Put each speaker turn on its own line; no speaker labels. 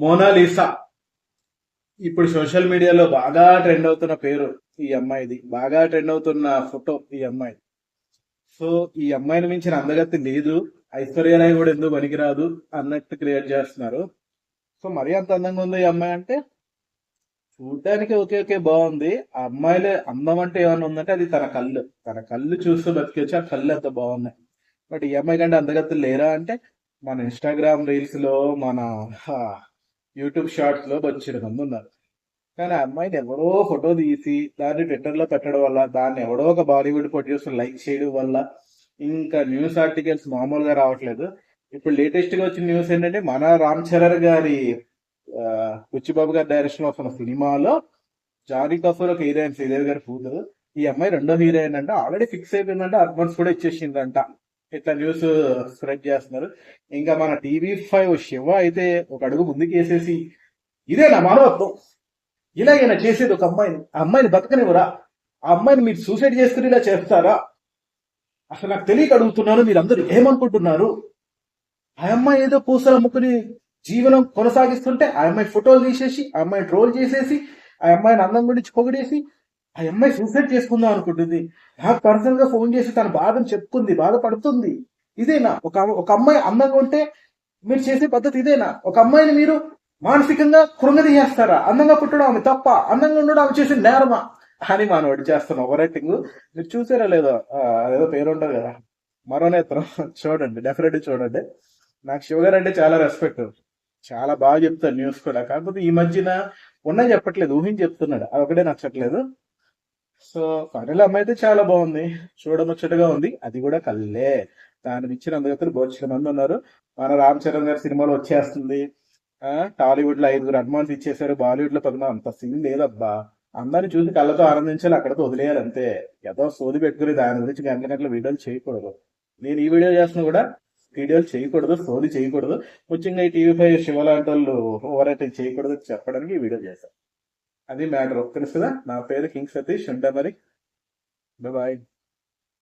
Mona Lisa ఇప్పుడు social మీడియాలో బాగా ట్రెండ్ అవుతున్న పేరు ఈ అమ్మాయిది. బాగా ట్రెండ్ అవుతున్న ఫోటో ఈ అమ్మాయి సో ఈ అమ్మాయిని మించిన అందగత్తి లేదు. ఐశ్వర్యరాయ్ కూడా ఎందుకు పనికిరాదు అన్నట్టు క్రియేట్ చేస్తున్నారు. సో మరీ అంత అందంగా ఉంది ఈ అమ్మాయి అంటే చూడటానికి ఓకే ఓకే బాగుంది. ఆ అమ్మాయిలే అందం అంటే ఏమైనా ఉందంటే అది తన కళ్ళు. తన కళ్ళు చూస్తూ బతికొచ్చి ఆ కళ్ళు ఎంత బాగున్నాయి. బట్ ఈ అమ్మాయి కంటే అందగత్తులు లేరా అంటే మన ఇన్స్టాగ్రామ్ రీల్స్లో మన యూట్యూబ్ షార్ట్స్లో వచ్చిన మంది ఉన్నారు. కానీ ఆ అమ్మాయిని ఎవడో ఫోటో తీసి దాన్ని ట్విట్టర్లో పెట్టడం వల్ల దాన్ని ఎవడో ఒక బాలీవుడ్ ప్రొడ్యూసర్ లైక్ చేయడం వల్ల ఇంకా న్యూస్ ఆర్టికల్స్ మామూలుగా రావట్లేదు. ఇప్పుడు లేటెస్ట్గా వచ్చిన న్యూస్ ఏంటంటే మన రామ్ చరణ్ గారి ఆ, బుచ్చిబాబు గారి డైరెక్షన్లో వస్తున్న సినిమాలో జానీ కపూర్ ఒక హీరోయిన్ శ్రీదేవి గారి కూతురు. ఈ అమ్మాయి రెండో హీరోయిన్ అంటే ఆల్రెడీ ఫిక్స్ అయిపోయిందంటే. అడ్వాన్స్ కూడా ఇచ్చేసిందంట. ఇట్లా న్యూస్ స్ప్రెడ్ చేస్తున్నారు. ఇంకా మన టీవీ ఫైవ్ శివ అయితే ఒక అడుగు ముందుకు వేసేసి ఇదే నా మానవత్వం? ఇలాగైనా చేసేది ఒక అమ్మాయిని ఆ అమ్మాయిని బతకనివ్వరా? ఆ అమ్మాయిని మీరు సూసైడ్ చేసుకుని ఇలా చేస్తారా? అసలు నాకు తెలియక అడుగుతున్నాను మీరు అందరూ ఏమనుకుంటున్నారు? ఆ అమ్మాయి ఏదో పూసలు అమ్ముకుని జీవనం కొనసాగిస్తుంటే ఆ అమ్మాయి ఫోటోలు తీసేసి ఆ అమ్మాయిని ట్రోల్ చేసేసి ఆ అమ్మాయిని అందం గురించి పొగిడేసి ఆ అమ్మాయి సూసైడ్ చేసుకుందాం అనుకుంటుంది. నాకు పర్సనల్గా ఫోన్ చేసి తన బాధను చెప్పుకుంది బాధపడుతుంది. ఇదేనా? ఒక ఒక అమ్మాయి అందంగా ఉంటే మీరు చేసే పద్ధతి ఇదేనా? ఒక అమ్మాయిని మీరు మానసికంగా కృంగదీయేస్తారా అందంగా పుట్టడం ఆమె తప్ప అందంగా ఉండడం ఆమె చేసిన నేరమా? అని మనవాడు చేస్తాను ఓవర్ యాక్టింగ్ మీరు చూసారా లేదో? అదేదో పేరు ఉంటుంది కదా. మరో నేత్రం. చూడండి డెఫినెట్ చూడండి. నాకు షుగర్ అంటే చాలా రెస్పెక్ట్ చాలా బాగా చెప్తాడు న్యూస్ కూడా. కాకపోతే ఈ మధ్యన ఉన్నది చెప్పట్లేదు ఊహించి చెప్తున్నాడు. అది ఒకటే నచ్చట్లేదు. సో ఫైనల్ అమ్మాయి అయితే చాలా బాగుంది. చూడముచ్చటగా ఉంది. అది కూడా కళ్ళే. దాని ఇచ్చిన అందుకని బోచ్చిన మంది ఉన్నారు. మన రామ్ చరణ్ గారి సినిమాలో వచ్చేస్తుంది. ఆ, టాలీవుడ్లో ఐదుగురు అడ్వాన్స్ ఇచ్చేసారు బాలీవుడ్లో పదమా అంత సీన్ లేదబ్బా. అందరిని చూసి కళ్ళతో ఆనందించాలి అక్కడతో వదిలేయాలి అంతే. ఏదో సోది పెట్టుకుని దాని గురించి గంట గంటల వీడియోలు చేయకూడదు. నేను ఈ వీడియో చేస్తున్నా కూడా వీడియోలు చేయకూడదు సోది చేయకూడదు. ముఖ్యంగా ఈ టీవీ ఫైవ్ శివ లాంటి వాళ్ళు ఓవర్ చేయకూడదు చెప్పడానికి ఈ వీడియో చేశాను అది మ్యాటర్. తెలుసు కదా? నా పేరు కింగ్ సతీష్ ఉంటా మరి. బాయ్